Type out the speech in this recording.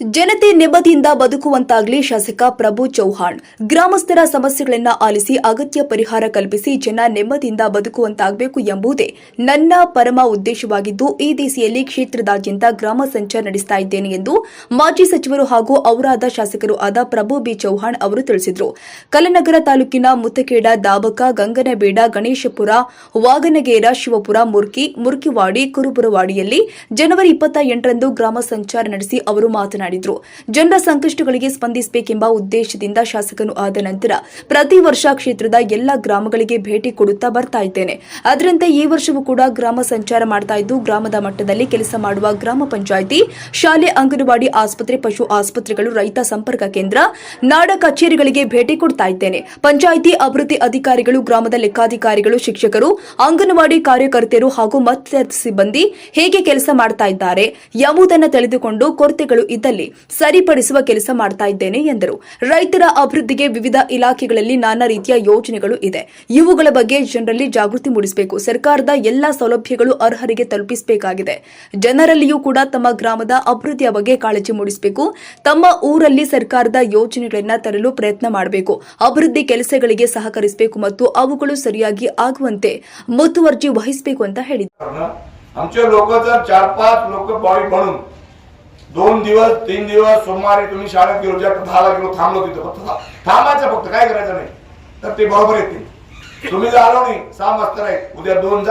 ಜನತೆ ನೆಮ್ಮದಿಯಿಂದ ಬದುಕುವಂತಾಗಲಿ ಶಾಸಕ ಪ್ರಭು ಚೌಹಾಣ್. ಗ್ರಾಮಸ್ಥರ ಸಮಸ್ಯೆಗಳನ್ನು ಆಲಿಸಿ ಅಗತ್ಯ ಪರಿಹಾರ ಕಲ್ಪಿಸಿ ಜನ ನೆಮ್ಮದಿಯಿಂದ ಬದುಕುವಂತಾಗಬೇಕು ಎಂಬುದೇ ನನ್ನ ಪರಮ ಉದ್ದೇಶವಾಗಿದ್ದು, ಈ ದಿಸೆಯಲ್ಲಿ ಕ್ಷೇತ್ರದಾದ್ಯಂತ ಗ್ರಾಮ ಸಂಚಾರ ನಡೆಸ್ತಾ ಇದ್ದೇನೆ ಎಂದು ಮಾಜಿ ಸಚಿವರು ಹಾಗೂ ಅವರಾದ ಶಾಸಕರು ಆದ ಪ್ರಭು ಬಿ ಚೌಹಾಣ್ ಅವರು ತಿಳಿಸಿದರು. ಕಲನಗರ ತಾಲೂಕಿನ ಮುತ್ತಕೇಡ, ದಾಬಕ, ಗಂಗನಬೇಡ, ಗಣೇಶಪುರ, ವಾಗನಗೇರ, ಶಿವಪುರ, ಮುರ್ಕಿ, ಮುರ್ಕಿವಾಡಿ, ಕುರುಬುರವಾಡಿಯಲ್ಲಿ ಜನವರಿ ಇಪ್ಪತ್ತ ಎಂಟರಂದು ಗ್ರಾಮ ಸಂಚಾರ ನಡೆಸಿ ಅವರು ಮಾತನಾಡಿದರು. ಜನರ ಸಂಕಷ್ಟಗಳಿಗೆ ಸ್ಪಂದಿಸಬೇಕೆಂಬ ಉದ್ದೇಶದಿಂದ ಶಾಸಕನು ಆದ ನಂತರ ಪ್ರತಿ ವರ್ಷ ಕ್ಷೇತ್ರದ ಎಲ್ಲ ಗ್ರಾಮಗಳಿಗೆ ಭೇಟಿ ಕೊಡುತ್ತಾ ಬರ್ತಾ ಇದ್ದೇನೆ. ಅದರಂತೆ ಈ ವರ್ಷವೂ ಕೂಡ ಗ್ರಾಮ ಸಂಚಾರ ಮಾಡ್ತಾ ಇದ್ದು, ಗ್ರಾಮದ ಮಟ್ಟದಲ್ಲಿ ಕೆಲಸ ಮಾಡುವ ಗ್ರಾಮ ಪಂಚಾಯಿತಿ, ಶಾಲೆ, ಅಂಗನವಾಡಿ ಆಸ್ಪತ್ರೆ, ಪಶು ಆಸ್ಪತ್ರೆಗಳು, ರೈತ ಸಂಪರ್ಕ ಕೇಂದ್ರ, ನಾಡ ಕಚೇರಿಗಳಿಗೆ ಭೇಟಿ ಕೊಡ್ತಾ ಇದ್ದೇನೆ. ಪಂಚಾಯಿತಿ ಅಭಿವೃದ್ಧಿ ಅಧಿಕಾರಿಗಳು, ಗ್ರಾಮದ ಲೆಕ್ಕಾಧಿಕಾರಿಗಳು, ಶಿಕ್ಷಕರು, ಅಂಗನವಾಡಿ ಕಾರ್ಯಕರ್ತೆಯರು ಹಾಗೂ ಮತ್ತಿತರ ಸಿಬ್ಬಂದಿ ಹೇಗೆ ಕೆಲಸ ಮಾಡ್ತಾ ಇದ್ದಾರೆ ಎಂಬುದನ್ನು ತಿಳಿದುಕೊಂಡು ಕೊರತೆಗಳು ಇದ್ದಲ್ಲಿ ಸರಿಪಡಿಸುವ ಕೆಲಸ ಮಾಡ್ತಾ ಇದ್ದೇನೆ ಎಂದರು ರೈತರ ಅಭಿವೃದ್ಧಿಗೆ ವಿವಿಧ ಇಲಾಖೆಗಳಲ್ಲಿ ನಾನಾ ರೀತಿಯ ಯೋಜನೆಗಳು ಇದೆ ಇವುಗಳ ಬಗ್ಗೆ ಜನರಲ್ಲಿ ಜಾಗೃತಿ ಮೂಡಿಸಬೇಕು ಸರ್ಕಾರದ ಎಲ್ಲಾ ಸೌಲಭ್ಯಗಳು ಅರ್ಹರಿಗೆ ತಲುಪಿಸಬೇಕಾಗಿದೆ ಜನರಲ್ಲಿಯೂ ಕೂಡ ತಮ್ಮ ಗ್ರಾಮದ ಅಭಿವೃದ್ಧಿಯ ಬಗ್ಗೆ ಕಾಳಜಿ ಮೂಡಿಸಬೇಕು ತಮ್ಮ ಊರಲ್ಲಿ ಸರ್ಕಾರದ ಯೋಜನೆಗಳನ್ನ ತರಲು ಪ್ರಯತ್ನ ಮಾಡಬೇಕು ಅಭಿವೃದ್ಧಿ ಕೆಲಸಗಳಿಗೆ ಸಹಕರಿಸಬೇಕು ಮತ್ತು ಅವುಗಳು ಸರಿಯಾಗಿ ಆಗುವಂತೆ ಮುತುವರ್ಜಿ ವಹಿಸಬೇಕು ಅಂತ ಹೇಳಿದರು ना आमचे लोक जर चार पाच लोक बॉडी म्हणून दोन दिवस तीन दिवस सोमवारी तुम्ही शाळेत गेलो ज्या दहाला गेलो थांबलो तिथं. फक्त थांबायचं फक्त काय करायचं नाही. तर ते बरोबर येतील. तुम्ही जर आलो नाही सहा वाजता उद्या दोन जा